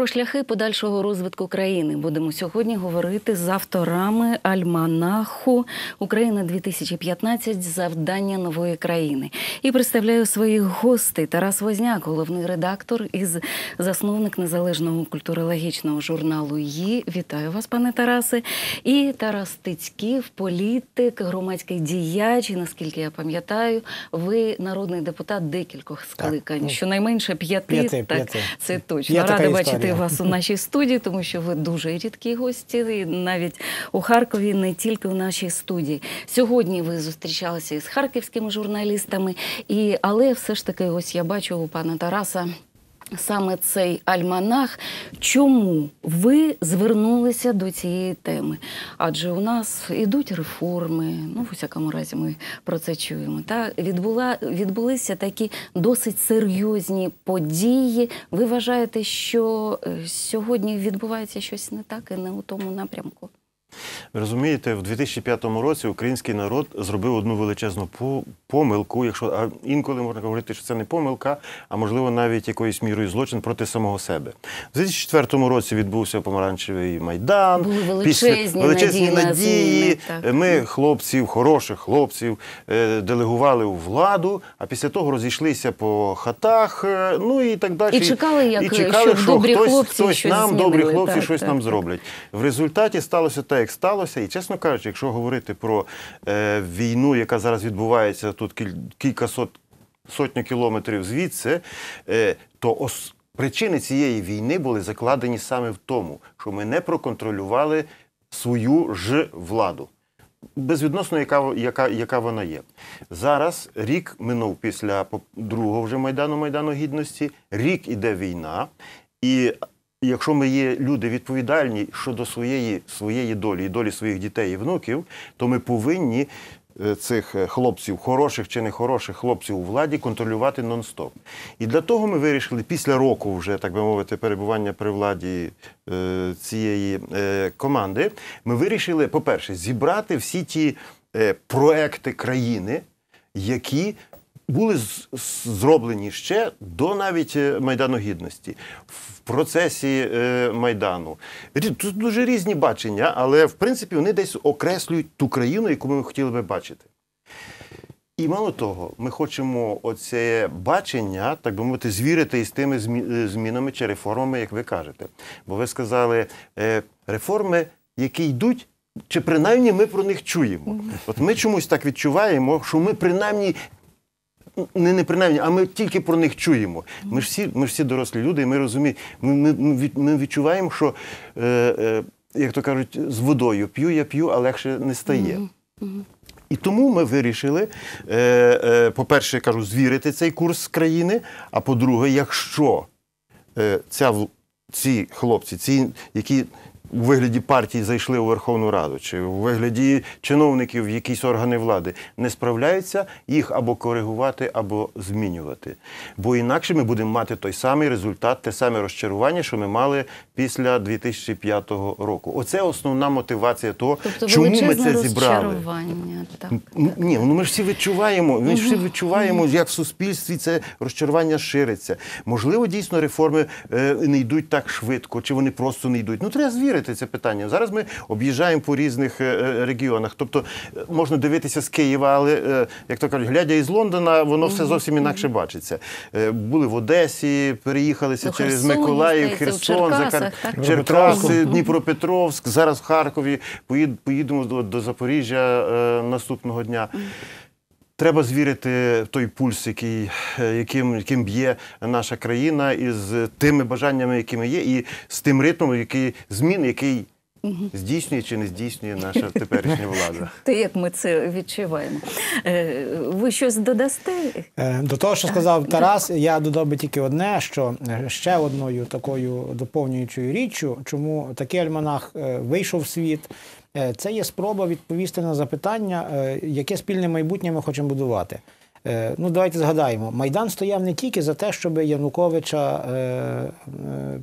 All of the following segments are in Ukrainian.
Про шляхи подальшого розвитку країни будемо сьогодні говорити з авторами Альманаху Україна 2015 Завдання нової країни. І представляю своїх гостей Тарас Возняк, головний редактор із засновник незалежного культурологічного журналу «Ї». Вітаю вас, пане Тарасе. І Тарас Тицьків, політик, громадський діяч. І наскільки я пам'ятаю, ви народний депутат декількох скликань, Так. щонайменше п'яти. П'яти, так, п'яти. це точно. Є Рада історія. Бачити вас у нашій студії, тому що ви дуже рідкі гості, навіть у Харкові, не тільки у нашій студії. Сьогодні ви зустрічалися із харківськими журналістами, і але все ж таки, ось я бачу у пана Тараса. Саме цей альманах. Чому ви звернулися до цієї теми? Адже у нас ідуть реформи, ну, в усякому разі, ми про це чуємо. Та відбула, відбулися такі досить серйозні події. Ви вважаєте, що е, сьогодні відбувається щось не так і не у тому напрямку? Ви розумієте, в 2005 році український народ зробив одну величезну помилку, якщо а інколи можна говорити, що це не помилка, а можливо навіть якоюсь мірою злочин проти самого себе. У 2004 році відбувся помаранчевий майдан. Були Після- величезні величезні надії надії. зміни. Ми хлопців, хороших хлопців, е, делегували у владу, а після того розійшлися по хатах, е, ну і так далі. І чекали, як, і чекали, щоб що добрі хтось, хлопці хтось щось нам, добрі хлопці, Так, щось так, нам так. зроблять. В результаті сталося так, як сталося. І чесно кажучи, якщо говорити про е, війну, яка зараз відбувається тут кіль, кількасот сотню кілометрів звідси, е, то ос, причини цієї війни були закладені саме в тому, що ми не проконтролювали свою ж владу. Безвідносно, яка, яка, яка вона є. Зараз рік минув після другого вже Майдану, Майдану Гідності, рік іде війна, і якщо ми є люди відповідальні щодо своєї, своєї долі і долі своїх дітей і внуків, то ми повинні е, цих е, хлопців, хороших чи нехороших хлопців у владі, контролювати нон-стоп. І для того ми вирішили після року, вже так би мовити, перебування при владі е, цієї команди, ми вирішили, по-перше, зібрати всі ті проекти країни, які були зроблені ще до навіть е, Майдану Гідності в процесі е, Майдану. Тут дуже різні бачення, але в принципі вони десь окреслюють ту країну, яку ми хотіли би бачити. І мало того, ми хочемо оце бачення, так би мовити, звірити із тими е, змінами чи реформами, як ви кажете. Бо ви сказали, реформи, які йдуть, чи принаймні ми про них чуємо. От ми чомусь так відчуваємо, що ми принаймні. Не, не принаймні, а ми тільки про них чуємо. Ми ж всі, ми ж всі дорослі люди, і ми розуміємо, ми, ми, ми, відчуваємо, що, е, е, як то кажуть, з водою п'ю, я п'ю, а легше не стає. І тому ми вирішили, е, е, по-перше, кажу, звірити цей курс країни. А по-друге, якщо е, ця, ці хлопці, ці, які у вигляді партії зайшли у Верховну Раду, чи у вигляді чиновників в якісь органи влади не справляються, їх або коригувати, або змінювати. Бо інакше ми будемо мати той самий результат, те саме розчарування, що ми мали після 2005 року. Оце основна мотивація того, Тобто чому ми це зібрали. Так. М, Ні, ну ми ж всі відчуваємо. Ми ж всі відчуваємо, як в суспільстві це розчарування шириться. Можливо, дійсно реформи е, не йдуть так швидко, чи вони просто не йдуть. Ну треба звірити це питання. Зараз ми об'їжджаємо по різних е, е, регіонах. Тобто е, можна дивитися з Києва, але як то кажуть, глядя із Лондона, воно все зовсім інакше бачиться. Були в Одесі, переїхалися Ну, через Херсоні, Миколаїв, Херсон, Закар... Черкаси, Дніпропетровськ, зараз в Харкові. Поїд- Поїдемо до, до Запоріжжя наступного дня. Треба звірити той пульс, який, яким, яким б'є наша країна, із тими бажаннями, якими є, і з тим ритмом, який змін, який здійснює чи не здійснює наша теперішня влада. Те, як ми це відчуваємо. Е, Ви щось додасте? Е, До того, що сказав Тарас, я додав би тільки одне, що е, ще одною такою доповнюючою річчю, чому такий альманах вийшов в світ, це є спроба відповісти на запитання, яке спільне майбутнє ми хочемо будувати. Е, Ну, давайте згадаємо, Майдан стояв не тільки за те, щоб Януковича е, е,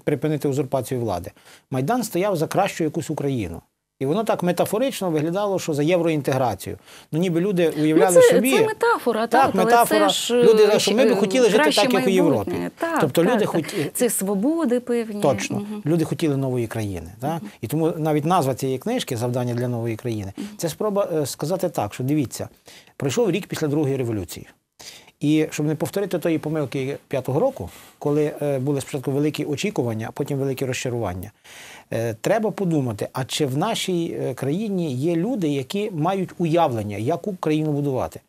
припинити узурпацію влади. Майдан стояв за кращу якусь Україну. І воно так метафорично виглядало, що за євроінтеграцію. Ну ніби люди уявляли ну, це, собі. це метафора, Так, так, але метафора. це ж Люди, е, що ми б е, хотіли жити так, як у Європі. Так, Тобто так, люди так. хоті- Це свободи певні. Точно. Мгм. Люди хотіли нової країни. Так? І тому навіть назва цієї книжки Завдання для нової країни це спроба е, сказати так, що дивіться, пройшов рік після Другої революції. І щоб не повторити тої помилки п'ятого року, коли були спочатку великі очікування, а потім великі розчарування, треба подумати, а чи в нашій е, країні є люди, які мають уявлення, яку країну будувати.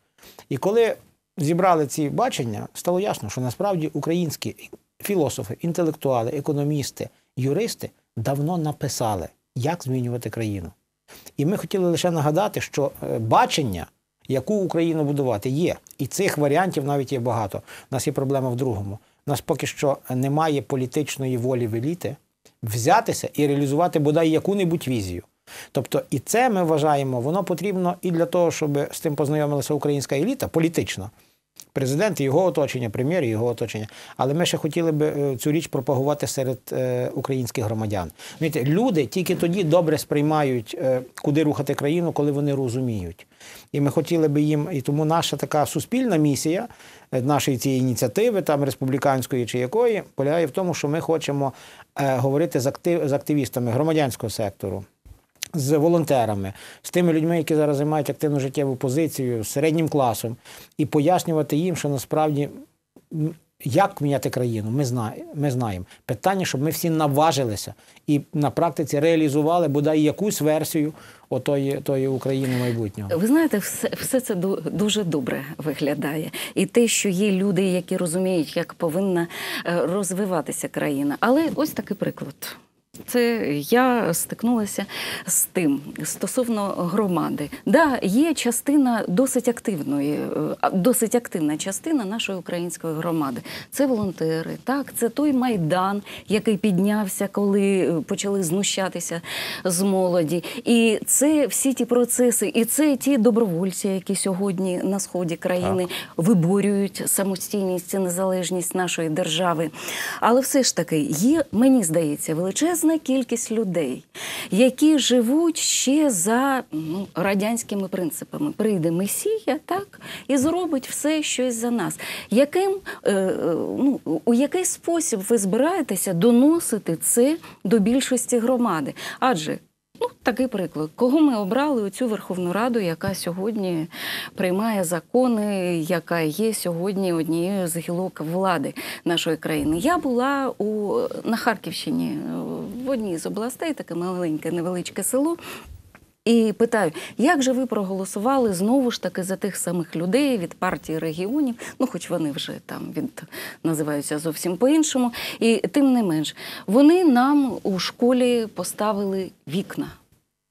І коли зібрали ці бачення, стало ясно, що насправді українські філософи, інтелектуали, економісти, юристи давно написали, як змінювати країну. І ми хотіли лише нагадати, що е, бачення, яку Україну будувати, є. І цих варіантів навіть є багато. У нас є проблема в другому. У нас поки що немає політичної волі в еліти взятися і реалізувати бодай яку-небудь візію. Тобто, і це ми вважаємо, воно потрібно і для того, щоб з тим познайомилася українська еліта політична. Президент його оточення, прем'єр його оточення. Але ми ще хотіли би е, цю річ пропагувати серед е, українських громадян. Знаєте, люди тільки тоді добре сприймають, е, куди рухати країну, коли вони розуміють. І ми хотіли би їм, і тому наша така суспільна місія нашої цієї ініціативи, там республіканської чи якої, полягає в тому, що ми хочемо говорити з, актив, з активістами громадянського сектору, з волонтерами, з тими людьми, які зараз займають активну життєву позицію, з середнім класом, і пояснювати їм, що насправді як міняти країну, ми знаємо. Ми знаємо. Питання, щоб ми всі наважилися і на практиці реалізували бодай якусь версію отої тої України майбутнього. Ви знаєте, все, все це ду- дуже добре виглядає. І те, що є люди, які розуміють, як повинна е, розвиватися країна. Але ось такий приклад. Це я стикнулася з тим стосовно громади. Да, є частина досить активної, е, досить активна частина нашої української громади. Це волонтери, так, це той майдан, який піднявся, коли е, почали знущатися з молоді. І це всі ті процеси, і це ті добровольці, які сьогодні на сході країни виборюють самостійність і незалежність нашої держави. Але все ж таки є, мені здається, величезна кількість людей, які живуть ще за ну, радянськими принципами. Прийде Месія, так, і зробить все щось за нас. Яким, е, е, ну, у який спосіб ви збираєтеся доносити це до більшості громади? Адже Ну, такий приклад. Кого ми обрали у цю Верховну Раду, яка сьогодні приймає закони, яка є сьогодні однією з гілок влади нашої країни. Я була у, на Харківщині е, в одній з областей, таке маленьке невеличке село. І питаю, як же ви проголосували знову ж таки за тих самих людей від партії регіонів? Ну, хоч вони вже там від називаються зовсім по-іншому. І тим не менш, вони нам у школі поставили вікна.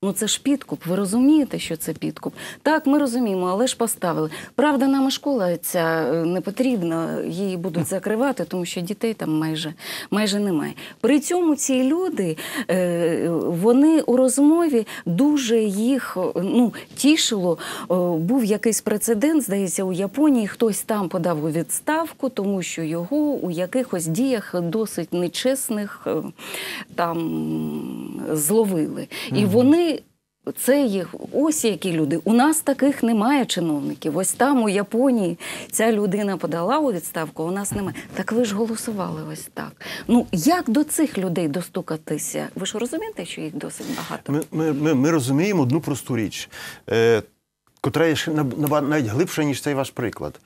Ну це ж підкуп. Ви розумієте, що це підкуп? Так, ми розуміємо, але ж поставили. Правда, нам і школа ця е, не потрібна, її будуть закривати, тому що дітей там майже, майже немає. При цьому ці люди, е, вони у розмові дуже їх ну, тішило. Е, Був якийсь прецедент, здається, у Японії хтось там подав у відставку, тому що його у якихось діях досить нечесних е, там зловили. І вони це їх ось які люди. У нас таких немає чиновників. Ось там у Японії ця людина подала у відставку. У нас немає. Так ви ж голосували ось так. Ну як до цих людей достукатися? Ви ж розумієте, що їх досить багато? Ми, ми, ми, ми розуміємо одну просту річ, е, котра є ще навіть глибша, ніж цей ваш приклад.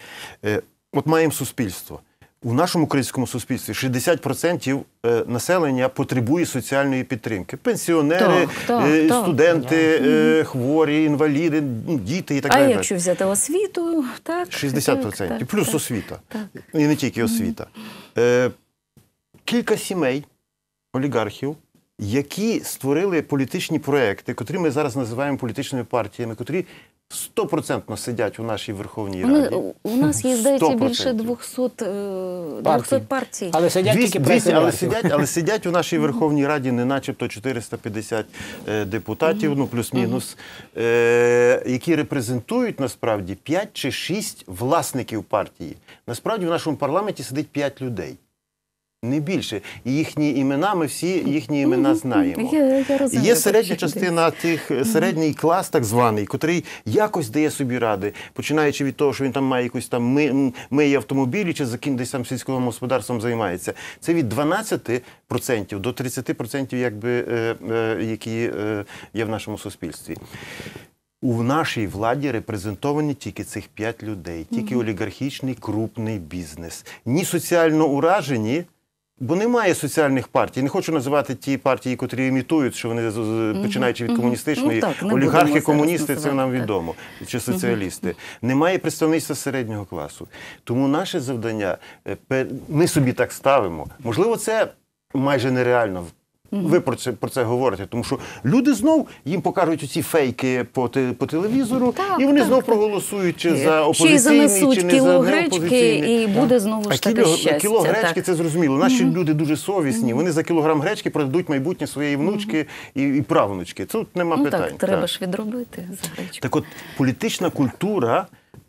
Е, от маємо суспільство. У нашому українському суспільстві 60% е, населення потребує соціальної підтримки. Пенсіонери, Так, так, е, так. студенти, е, хворі, інваліди, ну, діти і так а далі. якщо взяти освіту, так 60%. так, так, плюс так. освіта. Так. І не тільки освіта. Е, кілька сімей, олігархів, які створили політичні проекти, котрі ми зараз називаємо політичними партіями, котрі стопроцентно сидять у нашій Верховній Вони, Раді. у нас є, здається, більше 200, е, 200 партій. Але сидять 200, тільки 200, але сидять, але сидять у нашій Верховній Раді не начебто 450 е, депутатів, ну плюс-мінус, е, які репрезентують насправді 5 чи 6 власників партії. Насправді в нашому парламенті сидить 5 людей. Не більше. Їхні імена, ми всі їхні імена знаємо. Я, я розумію, Є середня частина тих е, середній клас, так званий, котрий якось дає собі ради, починаючи від того, що він там має якусь там ми, миє автомобілі, чи закін десь там сільським господарством займається. Це від 12% до 30%, якби, е, е, які е, є в нашому суспільстві. У нашій владі репрезентовані тільки цих п'ять людей, тільки олігархічний крупний бізнес. Ні соціально уражені, бо немає соціальних партій. Не хочу називати ті партії, котрі імітують, що вони починаючи від комуністичної, Ну, так, олігархи, комуністи, це нам відомо, чи соціалісти. Немає представництва середнього класу. Тому наше завдання, е, ми собі так ставимо. Можливо, це майже нереально. Ви про це про це говорите, тому що люди знов їм покажуть оці фейки по те- по телевізору, Так, і вони так, знов так. проголосують чи за опозиційний, занесуть чи не кіло за гречки, і буде знову ж таке кіло, щастя. кіло гречки це зрозуміло. Наші люди дуже совісні. Вони за кілограм гречки продадуть майбутнє своєї внучки і, і правнучки. Тут нема Ну питань. так, треба ж відробити за гречку. Так от політична культура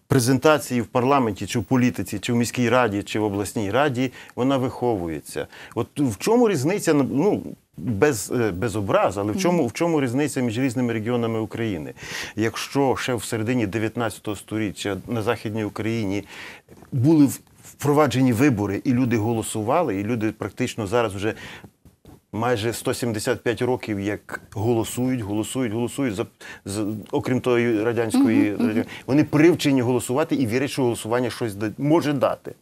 презентації в парламенті, чи в політиці, чи в міській раді, чи в обласній раді, вона виховується. От в чому різниця, ну, без, е, без образ, але в чому, в чому різниця між різними регіонами України? Якщо ще в середині 19 століття на Західній Україні були впроваджені вибори, і люди голосували, і люди практично зараз вже майже 175 років, як голосують, голосують, голосують за, за окрім тої радянської, радя- вони привчені голосувати і вірять, що голосування щось да- може дати.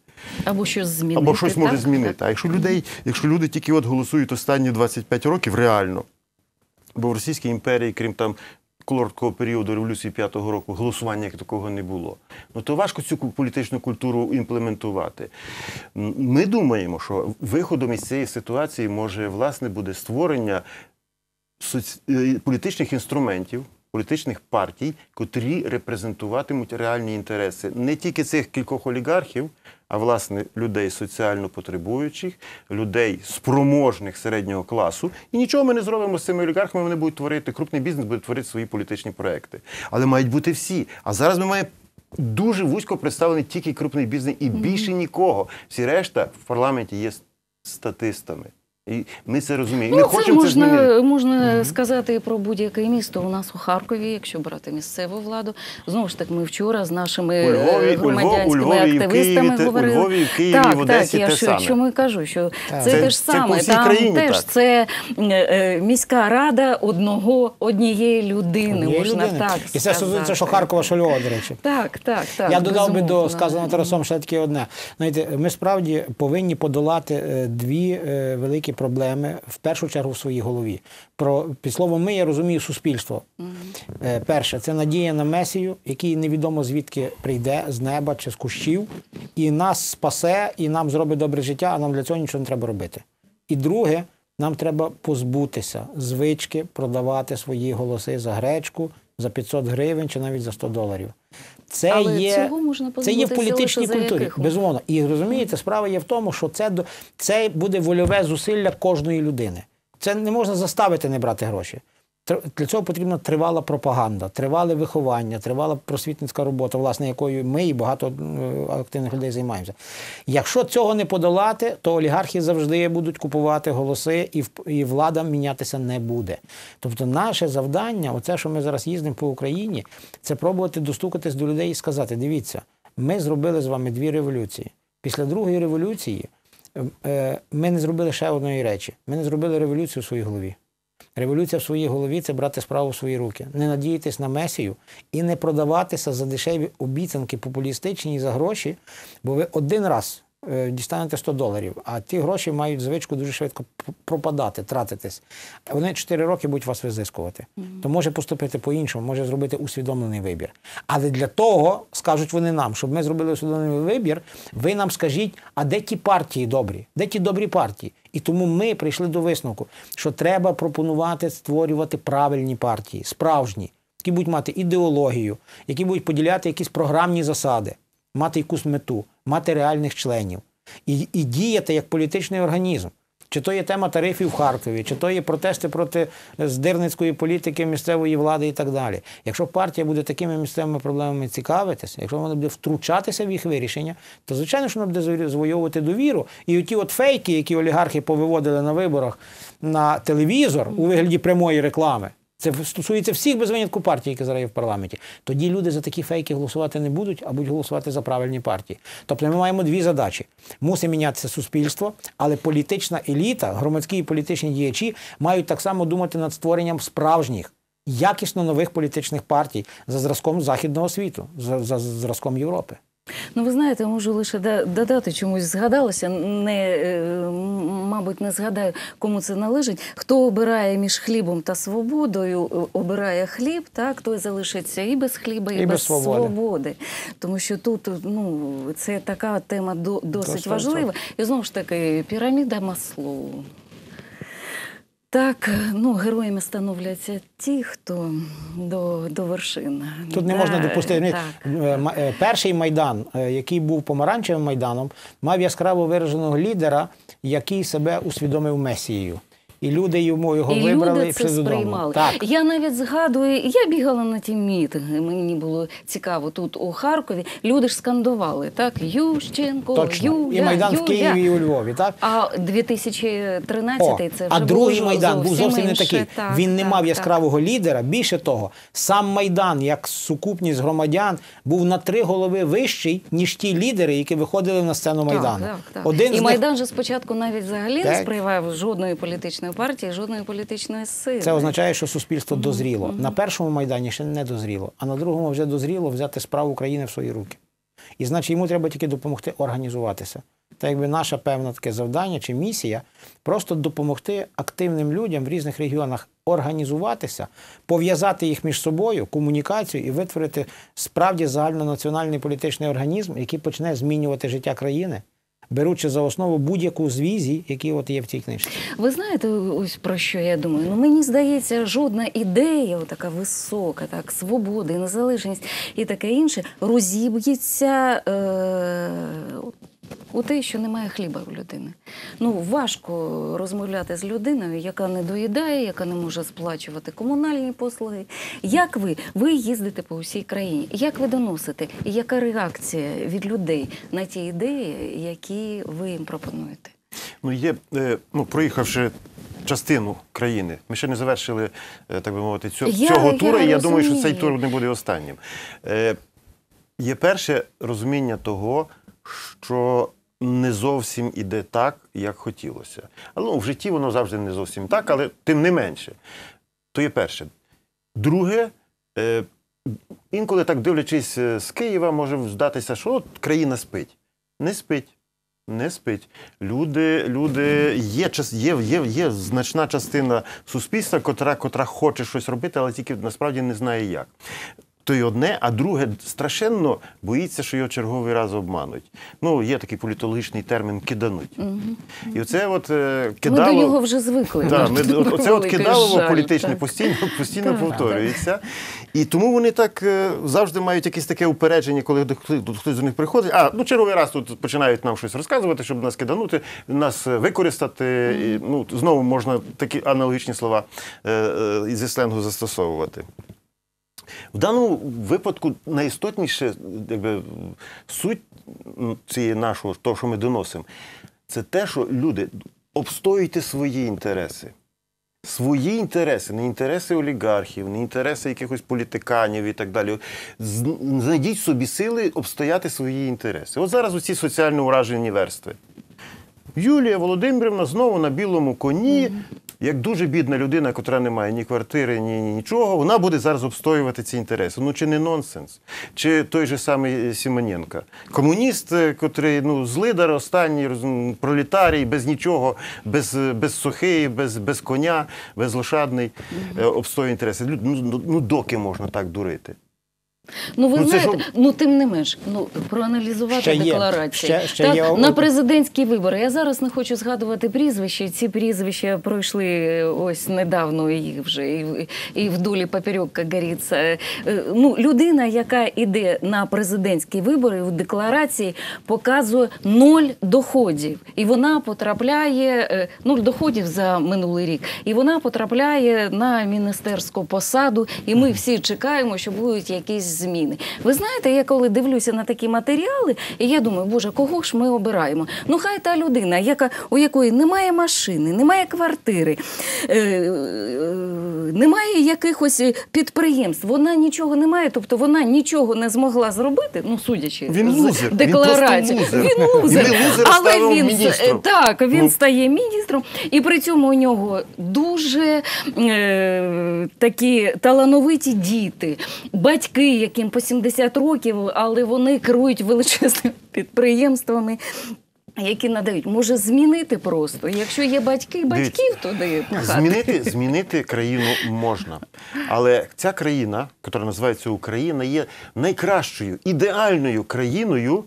Або щось змінити. Або щось може так? змінити. А якщо людей, якщо люди тільки от голосують останні 25 років, реально, бо в Російській імперії, крім там короткого періоду революції п'ятого року, голосування як такого не було. Ну то важко цю політичну культуру імплементувати. Ми думаємо, що виходом із цієї ситуації може власне буде створення соці... е, політичних інструментів. Політичних партій, котрі репрезентуватимуть реальні інтереси не тільки цих кількох олігархів, а власне людей соціально потребуючих, людей спроможних середнього класу. І нічого ми не зробимо з цими олігархами. Вони будуть творити крупний бізнес, буде творити свої політичні проекти. Але мають бути всі. А зараз ми маємо дуже вузько представлений тільки крупний бізнес і більше нікого. Всі решта в парламенті є статистами. І ми це розуміємо. Ну, ми це хочемо це змінити. можна, можна сказати і про будь-яке місто. У нас у Харкові, якщо брати місцеву владу, знову ж таки, ми вчора з нашими У Львові, е, у Львові, у громадянськими Львові в Києві те- у говорили. Львові, в Києві, так, в Одесі так, я те що, саме. чому і кажу, що Так. це, Це- те ж це саме. всій Там країні теж так. це е, е, міська рада одного однієї людини, Однієї можна людини. так І це стосується, що Харкова, що Львова, до речі. Так, так, так. Я додав би до сказаного Тарасом ще таке одне. Знаєте, ми справді повинні подолати дві великі проблеми в першу чергу в своїй голові. Про під словом ми я розумію суспільство. Е, Перше, це надія на Месію, який невідомо звідки прийде з неба чи з кущів, і нас спасе, і нам зробить добре життя, а нам для цього нічого не треба робити. І друге, нам треба позбутися звички продавати свої голоси за гречку, за 500 гривень чи навіть за 100 доларів. Це Але є, цього можна це є в політичній культурі, яких безумовно. І розумієте, справа є в тому, що це, це буде вольове зусилля кожної людини. Це не можна заставити не брати гроші. Для цього потрібна тривала пропаганда, тривале виховання, тривала просвітницька робота, власне, якою ми і багато активних людей займаємося. Якщо цього не подолати, то олігархи завжди будуть купувати голоси, і, і влада мінятися не буде. Тобто, наше завдання, оце, що ми зараз їздимо по Україні, це пробувати достукатись до людей і сказати: дивіться, ми зробили з вами дві революції. Після другої революції е, е, ми не зробили ще одної речі. Ми не зробили революцію в своїй голові. Революція в своїй голові це брати справу в свої руки, не надіятись на месію і не продаватися за дешеві обіцянки популістичні за гроші, бо ви один раз е, дістанете 100 доларів, а ті гроші мають звичку дуже швидко пропадати, тратитись. Вони 4 роки будуть вас визискувати. То може поступити по-іншому, може зробити усвідомлений вибір. Але для того скажуть вони нам, щоб ми зробили усвідомлений вибір, ви нам скажіть, а де ті партії добрі? Де ті добрі партії? І тому ми прийшли до висновку, що треба пропонувати створювати правильні партії, справжні, які будуть мати ідеологію, які будуть поділяти якісь програмні засади, мати якусь мету, мати реальних членів і, і діяти як політичний організм. Чи то є тема тарифів в Харкові, чи то є протести проти здирницької політики місцевої влади і так далі. Якщо партія буде такими місцевими проблемами цікавитися, якщо вона буде втручатися в їх вирішення, то звичайно, що вона буде завойовувати довіру. І оті от фейки, які олігархи повиводили на виборах на телевізор у вигляді прямої реклами. Це стосується всіх без винятку партій, які зараз є в парламенті. Тоді люди за такі фейки голосувати не будуть, а будуть голосувати за правильні партії. Тобто ми маємо дві задачі: мусить мінятися суспільство, але політична еліта, громадські і політичні діячі мають так само думати над створенням справжніх. Якісно нових політичних партій за зразком західного світу, за, за зразком Європи. Ну, ви знаєте, можу лише да- додати чомусь згадалося. Не, е, мабуть, не згадаю, кому це належить. Хто обирає між хлібом та свободою, е, обирає хліб, так, той залишиться і без хліба, і, І без без свободи. свободи. Тому що тут ну, це така тема до- досить важлива. І знову ж таки, піраміда Маслоу. Так, ну, героями становляться ті, хто до, до вершин. Тут не Да, можна допустити. так. Е, е, Перший майдан, е, який був помаранчевим майданом, мав яскраво вираженого лідера, який себе усвідомив месією. І люди йому його І вибрали люди це сприймали. Так. Я навіть згадую, я бігала на ті мітинги. Мені було цікаво тут у Харкові. Люди ж скандували, так? Ющенко, Точно. Юля, і Майдан Юля. в Києві і у Львові. Так? А 2013 О, це вже а другий було майдан був зовсім не такий. Так, Він не так, мав так. яскравого лідера. Більше того, сам майдан, як сукупність громадян, був на три голови вищий, ніж ті лідери, які виходили на сцену майдану. Так, так, так. Один і з них Майдан же спочатку навіть взагалі Так. не сприймав жодної політичної партії, жодної політичної сили. Це означає, що суспільство дозріло. На першому майдані ще не дозріло, а на другому вже дозріло взяти справу України в свої руки. І значить, йому треба тільки допомогти організуватися. Та якби наша певна таке завдання чи місія просто допомогти активним людям в різних регіонах організуватися, пов'язати їх між собою, комунікацію і витворити справді загальнонаціональний політичний організм, який почне змінювати життя країни, беручи за основу будь-яку з візій, які от є в цій книжці. Ви знаєте, ось про що я думаю? Ну мені здається, жодна ідея, така висока, так, свобода, незалежність і таке інше, розіб'ється е- у те, що немає хліба у людини. Ну важко розмовляти з людиною, яка не доїдає, яка не може сплачувати комунальні послуги. Як ви? Ви їздите по всій країні. Як ви доносите? Яка реакція від людей на ті ідеї, які ви їм пропонуєте? Ну, є, е, ну, проїхавши частину країни, ми ще не завершили, е, так би мовити, цю, Я- цього я туру, і я думаю, що цей тур не буде останнім. Е, Є перше розуміння того, що не зовсім іде так, як хотілося. Ну, в житті воно завжди не зовсім так, але тим не менше. То є перше. Друге, е, інколи так дивлячись е, з Києва, може здатися, що от країна спить. Не спить. Не спить. Люди, люди є, є, є, є значна частина суспільства, котра, котра хоче щось робити, але тільки насправді не знає як. То й одне, а друге страшенно боїться, що його черговий раз обмануть. Ну, є такий політологічний термін кидануть. І оце от е, кидало. Ми до нього вже звикли. Так, ми, от- оце от кидалово політичне так. постійно, постійно Так. повторюється. І тому вони так е, завжди мають якесь таке упередження, коли хтось до них приходить. А, ну черговий раз тут починають нам щось розказувати, щоб нас киданути, нас е, використати. І, ну, знову можна такі аналогічні слова е, е, зі сленгу застосовувати. В даному випадку найістотніше якби, суть цієї нашого, того, що ми доносимо, це те, що люди обстоюйте свої інтереси. Свої інтереси, не інтереси олігархів, не інтереси якихось політиканів і так далі. Знайдіть собі сили обстояти свої інтереси. От зараз оці соціально уражені верстви. Юлія Володимирівна знову на білому коні, як дуже бідна людина, котра не має ні квартири, ні, ні нічого, вона буде зараз обстоювати ці інтереси. Ну чи не нонсенс? Чи той же самий Сімоненко? Комуніст, е, котрий ну, злидар останній, пролетарій, без нічого, без, е, без сухий, без, без коня, безлошадний, е, обстоює інтереси. Ну, ну, ну доки можна так дурити? Ну, ви Ну, знаєте, ж- ну тим не менш, ну проаналізувати Ще декларації. Ще- ще так, є- на президентські вибори. Я зараз не хочу згадувати прізвища. Ці прізвища пройшли ось недавно їх вже і, і вдолі поперек, як говориться. Е, Ну, людина, яка йде на президентські вибори у декларації, показує ноль доходів, і вона потрапляє е, нуль доходів за минулий рік, і вона потрапляє на міністерську посаду. І ми всі чекаємо, що будуть якісь зміни. Ви знаєте, я коли дивлюся на такі матеріали, і я думаю, боже, кого ж ми обираємо? Ну, хай та людина, яка у якої немає машини, немає квартири, е, е, немає якихось підприємств, вона нічого не має, тобто вона нічого не змогла зробити. Ну, судячи Він з лузер, він декларації. просто лузер. Він лузер. Але він міністром. так, він Ну. стає міністром, і при цьому у нього дуже е, такі талановиті діти, батьки, яким по 70 років, але вони керують величезними підприємствами. Які надають, може змінити просто. Якщо є батьки, батьків туди пхати. Змінити, змінити країну можна. Але ця країна, яка називається Україна, є найкращою, ідеальною країною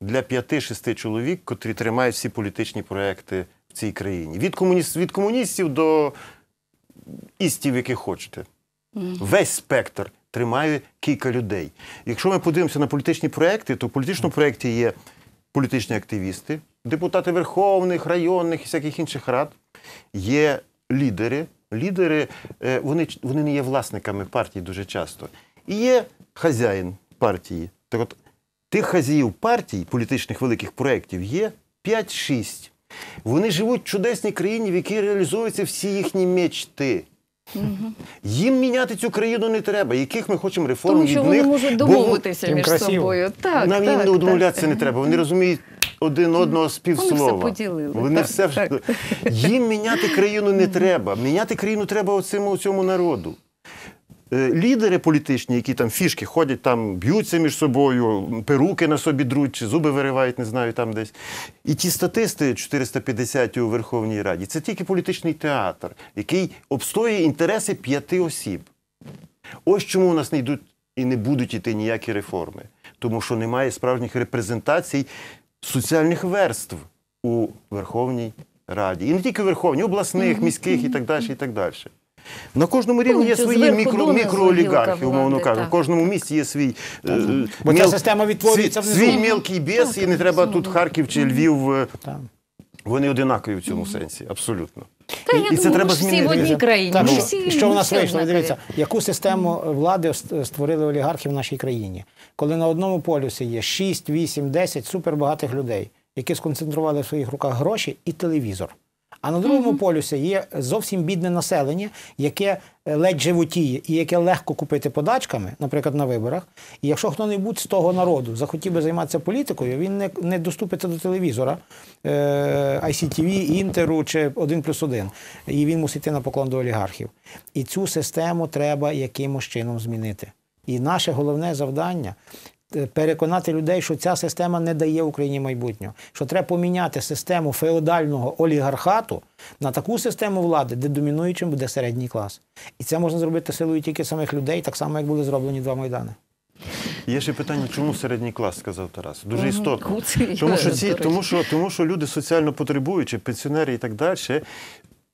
для п'яти-шести чоловік, котрі тримають всі політичні проекти в цій країні. Від, комуніст, від комуністів до істів, яких хочете. Весь спектр тримає кілька людей. Якщо ми подивимося на політичні проекти, то в політичному проєкті є політичні активісти, депутати верховних, районних і всяких інших рад, є лідери. Лідери е, вони, вони не є власниками партії дуже часто. І є хазяїн партії. Так от, тих хазяїв партій, політичних великих проєктів, є 5-6. Вони живуть в чудесній країні, в якій реалізуються всі їхні мечти. Їм міняти цю країну не треба. Яких ми хочемо реформ Тому що них? вони можуть домовитися між красиво. собою. Так, нам так, їм не так. домовлятися не треба. Вони розуміють один одного з півслова. все поділили, Вони так, все так. їм міняти країну не треба. Міняти країну треба оцьому цьому народу. Е, Лідери політичні, які там фішки ходять, там б'ються між собою, перуки на собі друуть, чи зуби виривають, не знаю, там десь. І ті статисти 450 у Верховній Раді, це тільки політичний театр, який обстоює інтереси п'яти осіб. Ось чому у нас не йдуть і не будуть йти ніякі реформи. Тому що немає справжніх репрезентацій соціальних верств у Верховній Раді. І не тільки в Верховній, обласних, міських і так далі. І так далі. На кожному рівні є Ну, свої зверху мікро, донизу мікроолігархи, умовно кажучи. В кожному місті є свій, е, Бо ця система відтворюється свій, внизу. свій мілкий біс, і не треба тут Харків чи Львів. е, Вони одинакові в цьому сенсі, абсолютно. Та я І- і це треба всі змінити. в одній країні. Так, що, всі, що в нас вийшло? Дивіться, яку систему влади створили олігархи в нашій країні, коли на одному полюсі є 6, 8, 10 супербагатих людей, які сконцентрували в своїх руках гроші і телевізор. А на другому полюсі є зовсім бідне населення, яке е, ледь животіє і яке легко купити подачками, наприклад, на виборах. І якщо хто-небудь з того народу захотів би займатися політикою, він не, не доступиться до телевізора, е, ICTV, Інтеру чи 1 плюс 1. І він мусить йти на поклон до олігархів. І цю систему треба якимось чином змінити. І наше головне завдання переконати людей, що ця система не дає Україні майбутнього, що треба поміняти систему феодального олігархату на таку систему влади, де домінуючим буде середній клас. І це можна зробити силою тільки самих людей, так само як були зроблені два майдани. Є ще питання, чому середній клас, сказав Тарас. Дуже істотно. Тому що, ці, тому, що, тому що люди соціально потребуючі, пенсіонери і так далі,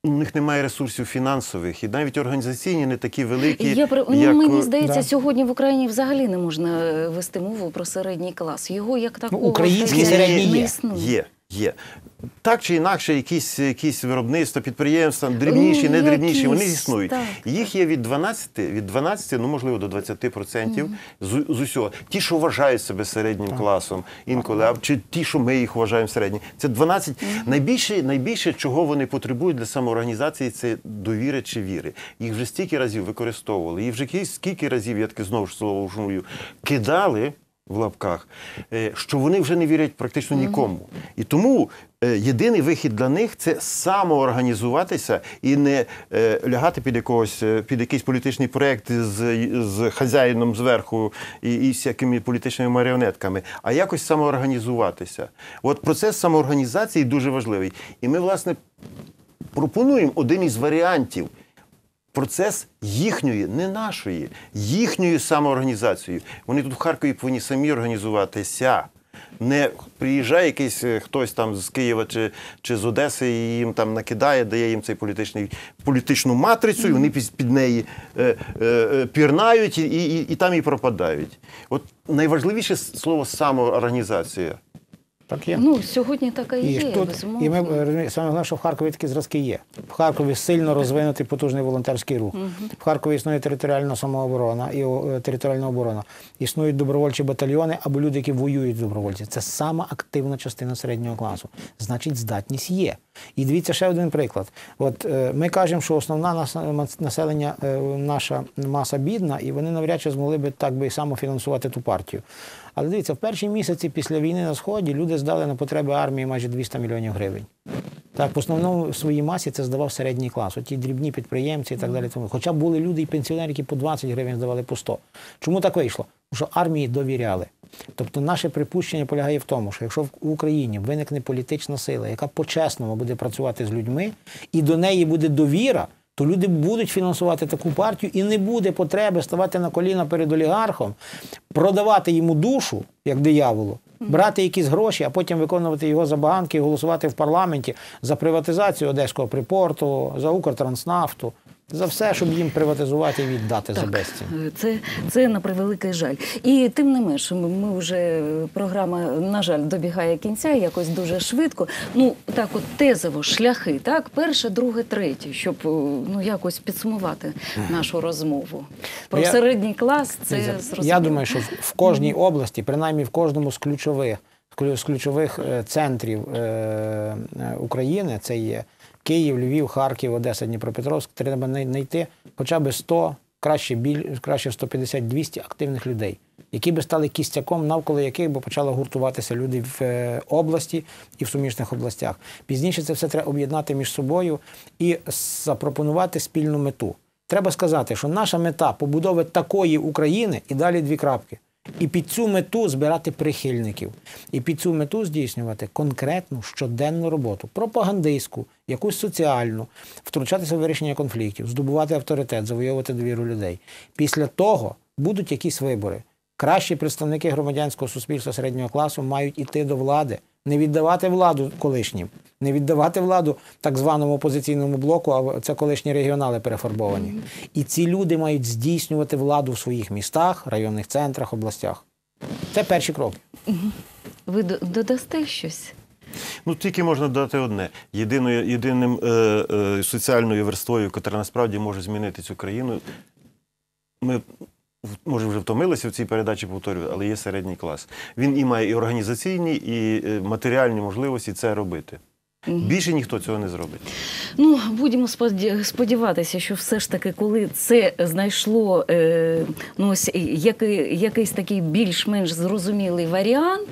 у них немає ресурсів фінансових, і навіть організаційні не такі великі. Я при- ну, як... мені здається, Да. сьогодні в Україні взагалі не можна е, вести мову про середній клас. Його як такого український здається, середній не є. існує. Є, є. Так чи інакше, якісь, якісь виробництва, підприємства, дрібніші, Ну, не дрібніші, вони існують. так. Їх є від 12, від 12, ну можливо, до 20% з, з усього. Ті, що вважають себе середнім класом інколи, а чи ті, що ми їх вважаємо середнім. Це 12. Найбільше, найбільше, чого вони потребують для самоорганізації, це довіри чи віри. Їх вже стільки разів використовували, їх вже кі- скільки разів, я таке знову ж слово вжую, кидали в лапках, е, що вони вже не вірять практично нікому. І тому е, єдиний вихід для них це самоорганізуватися і не е, лягати під якогось під якийсь політичний проєкт з, з хазяїном зверху і, і всякими політичними маріонетками, а якось самоорганізуватися. От процес самоорганізації дуже важливий. І ми, власне, пропонуємо один із варіантів. Процес їхньої, не нашої, їхньої самоорганізацією. Вони тут в Харкові повинні самі організуватися. Не приїжджає якийсь е, хтось там з Києва чи, чи з Одеси і їм там накидає, дає їм цей політичний політичну матрицю, і вони під, під неї е, е, е, пірнають і, і, і там і пропадають. От найважливіше слово самоорганізація. Так є. Ну, сьогодні така і І, є, тут, безумовно. і ми розуміємо, саме головне, що в Харкові такі зразки є. В Харкові сильно розвинутий потужний волонтерський рух. В Харкові існує територіальна самооборона і е, територіальна оборона. Існують добровольчі батальйони або люди, які воюють добровольці. Це сама активна частина середнього класу. Значить, здатність є. І дивіться ще один приклад. От е, ми кажемо, що основна нас- населення, е, наша маса бідна, і вони навряд чи змогли би так би і самофінансувати ту партію. Але дивіться, в перші місяці після війни на сході люди здали на потреби армії майже 200 мільйонів гривень. Так, в основному в своїй масі це здавав середній клас, оті дрібні підприємці і так далі. Тому. Хоча були люди і пенсіонери, які по 20 гривень здавали по 100. Чому так вийшло? Що армії довіряли. Тобто наше припущення полягає в тому, що якщо в Україні виникне політична сила, яка по-чесному буде працювати з людьми, і до неї буде довіра, то люди будуть фінансувати таку партію, і не буде потреби ставати на коліна перед олігархом, продавати йому душу, як дияволу, брати якісь гроші, а потім виконувати його забаганки і голосувати в парламенті за приватизацію одеського припорту, за Укртранснафту, за все, щоб їм приватизувати і віддати за безцінь. Е, Це, це на превеликий жаль. І тим не менше, ми, вже е, програма, на жаль, добігає кінця якось дуже швидко. Ну так, от тезово, шляхи, так, перше, друге, третє, щоб е, ну якось підсумувати нашу розмову. Про Я- середній клас це Дивіться, зрозуміло. Я думаю, що в- кожній області, принаймні в кожному з ключових, клю- з ключових центрів е, України, це є Київ, Львів, Харків, Одеса, Дніпропетровськ, треба знайти хоча б 100, краще, біль, краще 150-200 активних людей, які би стали кістяком, навколо яких би почали гуртуватися люди в е, області і в суміжних областях. Пізніше це все треба об'єднати між собою і запропонувати спільну мету. Треба сказати, що наша мета побудови такої України і далі дві крапки. І під цю мету збирати прихильників, і під цю мету здійснювати конкретну щоденну роботу, пропагандистську, якусь соціальну, втручатися в вирішення конфліктів, здобувати авторитет, завойовувати довіру людей. Після того будуть якісь вибори. Кращі представники громадянського суспільства середнього класу мають іти до влади, не віддавати владу колишнім, не віддавати владу так званому опозиційному блоку, а це колишні регіонали перефарбовані. І ці люди мають здійснювати владу в своїх містах, районних центрах, областях. Це перші кроки. Ви додасте щось? Ну тільки можна дати одне. Єдиною, єдиним е, е, соціальною верствою, яка насправді може змінити цю країну. Ми може вже втомилися в цій передачі повторюю, але є середній клас. Він і має і організаційні, і е, матеріальні можливості це робити. Більше ніхто цього не зробить. Ну, будемо сподіватися, що все ж таки, коли це знайшло е, ну, ось, який, якийсь такий більш-менш зрозумілий варіант,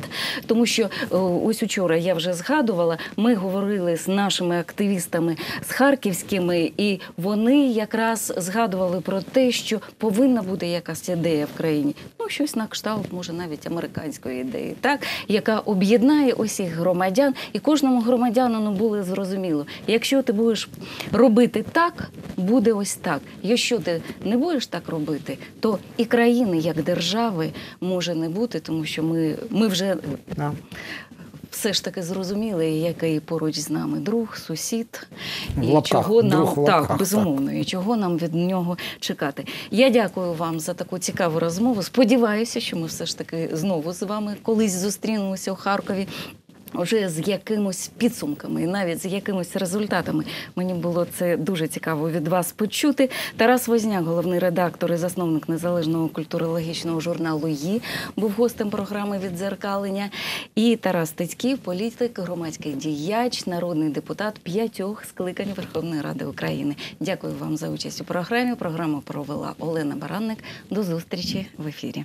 тому що е, ось учора я вже згадувала, ми говорили з нашими активістами, з харківськими, і вони якраз згадували про те, що повинна бути якась ідея в країні. Ну, щось на кшталт, може, навіть американської ідеї, так, яка об'єднає усіх громадян, і кожному громадянину було зрозуміло, якщо ти будеш робити так, буде ось так. Якщо ти не будеш так робити, то і країни як держави може не бути, тому що ми, ми вже Да. все ж таки зрозуміли, який поруч з нами друг, сусід, і лапках, чого нам друг лапках, так так. безумовно, і чого нам від нього чекати. Я дякую вам за таку цікаву розмову. Сподіваюся, що ми все ж таки знову з вами колись зустрінемося у Харкові. Вже з якимось підсумками і навіть з якимось результатами мені було це дуже цікаво від вас почути. Тарас Возняк, головний редактор і засновник незалежного культурологічного журналу «Ї», був гостем програми Віддзеркалення. І Тарас Тицьків, політик, громадський діяч, народний депутат п'ятьох скликань Верховної Ради України. Дякую вам за участь у програмі. Програму провела Олена Баранник. До зустрічі в ефірі.